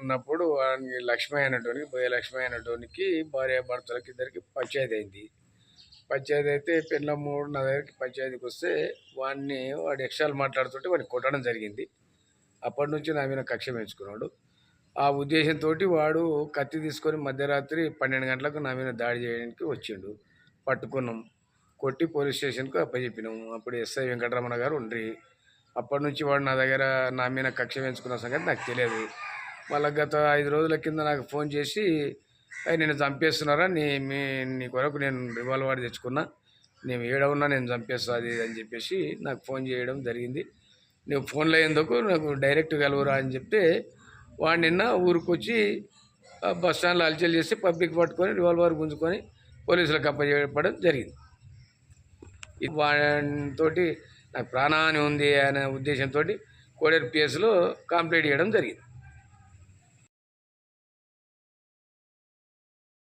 ఉన్నప్పుడు వాడికి లక్ష్మయ్య అనేటోనికి బోయ లక్ష్మయ్య అయినటువంటి భార్య భర్తలకి ఇద్దరికి పంచాయతీ అయింది. పంచాయతీ అయితే పిల్ల మూడు నా దగ్గరికి పంచాయతీకి వస్తే వాడిని వాడు ఎక్స్ట్రాలు మాట్లాడుతుంటే వాడిని కొట్టడం జరిగింది. అప్పటి నుంచి నా మీద కక్ష పెంచుకున్నాడు. ఆ ఉద్దేశంతో వాడు కత్తి తీసుకొని మధ్యరాత్రి పన్నెండు గంటలకు నా మీద దాడి చేయడానికి వచ్చిండు. పట్టుకున్నాం. కొట్టి పోలీస్ స్టేషన్కు అప్పచెప్పినాము అప్పుడు ఎస్ఐ వెంకటరమణ గారు ఉండ్రి. అప్పటి నుంచి వాడు నా దగ్గర నా మీద కక్ష పెంచుకున్న సంగతి నాకు తెలియదు. మళ్ళీ గత ఐదు రోజుల కింద నాకు ఫోన్ చేసి నేను చంపేస్తున్నారా? నీ మీ నీ కొరకు నేను రివాల్వర్ తెచ్చుకున్నా. నేను ఏడ ఉన్నా నేను చంపేస్తా అది అని చెప్పేసి నాకు ఫోన్ చేయడం జరిగింది. నువ్వు ఫోన్లో అయ్యేందుకు నాకు డైరెక్ట్ కలవరా అని చెప్తే వాడు నిన్న ఊరికి వచ్చి బస్ స్టాండ్లో అలచల్ చేసి పబ్లిక్ పట్టుకొని రివాల్వర్ గుంజుకొని పోలీసులకు అప్పచెప్పడం జరిగింది. ఇది నాకు ప్రాణహాని ఉంది అనే ఉద్దేశంతో కోడేరు పిఎస్లో కంప్లైంట్ చేయడం జరిగింది.